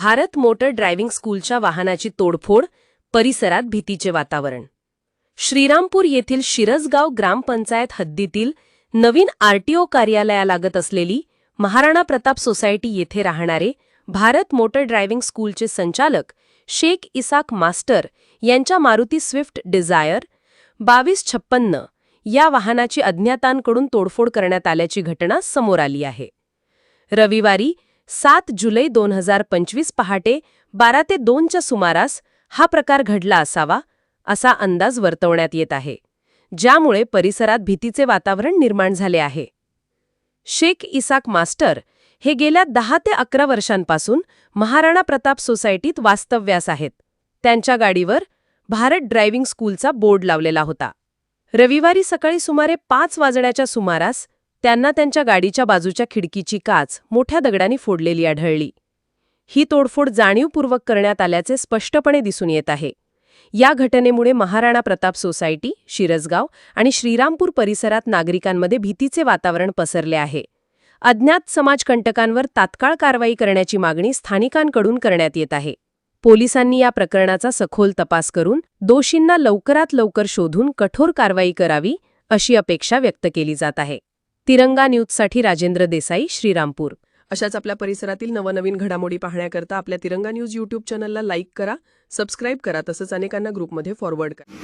Bharat motor driving स्कूलच्या वाहनाची तोडफोड परिसरात भीतीचे वातावरण. श्रीरामपूर येथील शिरसगाव ग्रामपंचायत हद्दीतील नवीन आरटीओ कार्यालयालागत असलेली महाराणा प्रताप सोसायटी येथे राहणारे भारत मोटर ड्रायव्हिंग स्कूलचे संचालक शेख इसाक मास्टर यांच्या मारुती स्विफ्ट डिझायर बावीस छप्पन्न या वाहनाची अज्ञातांकडून तोडफोड करण्यात आल्याची घटना समोर आली आहे. रविवारी सात जुलै दोन हजार पंचवीस पहाटे बारा ते दोनच्या सुमारास हा प्रकार घडला असावा असा अंदाज वर्तवण्यात येत आहे ज्यामुळे परिसरात भीतीचे वातावरण निर्माण झाले आहे. शेख इसाक मास्टर हे गेल्या दहा ते अकरा वर्षांपासून महाराणा प्रताप सोसायटीत वास्तव्यास आहेत. त्यांच्या गाडीवर भारत ड्रायव्हिंग स्कूलचा बोर्ड लावलेला होता. रविवारी सकाळी सुमारे पाच वाजण्याच्या सुमारास त्यांना त्यांच्या गाडीच्या बाजूच्या खिडकीची काच मोठ्या दगडाने फोडलेली आढळली. ही तोडफोड जाणीवपूर्वक करण्यात आल्याचे स्पष्टपणे दिसून येत आहे. या घटनेमुळे महाराणा प्रताप सोसायटी शिरसगाव आणि श्रीरामपूर परिसरात नागरिकांमध्ये भीतीचे वातावरण पसरले आहे. अज्ञात समाजकंटकांवर तात्काळ कारवाई करण्याची मागणी स्थानिकांकडून करण्यात येत आहे. पोलिसांनी या प्रकरणाचा सखोल तपास करून दोषींना लवकरात लवकर शोधून कठोर कारवाई करावी अशी अपेक्षा व्यक्त केली जात आहे. तिरंगा न्यूजसाठी राजेंद्र देसाई श्रीरामपूर. अशाच आपल्या परिसरातील नवनवीन घडामोडी पाहण्याकरता आपल्या तिरंगा न्यूज यूट्यूब चॅनलला लाईक करा सबस्क्राईब करा तसंच अनेकांना ग्रुपमध्ये फॉरवर्ड करा.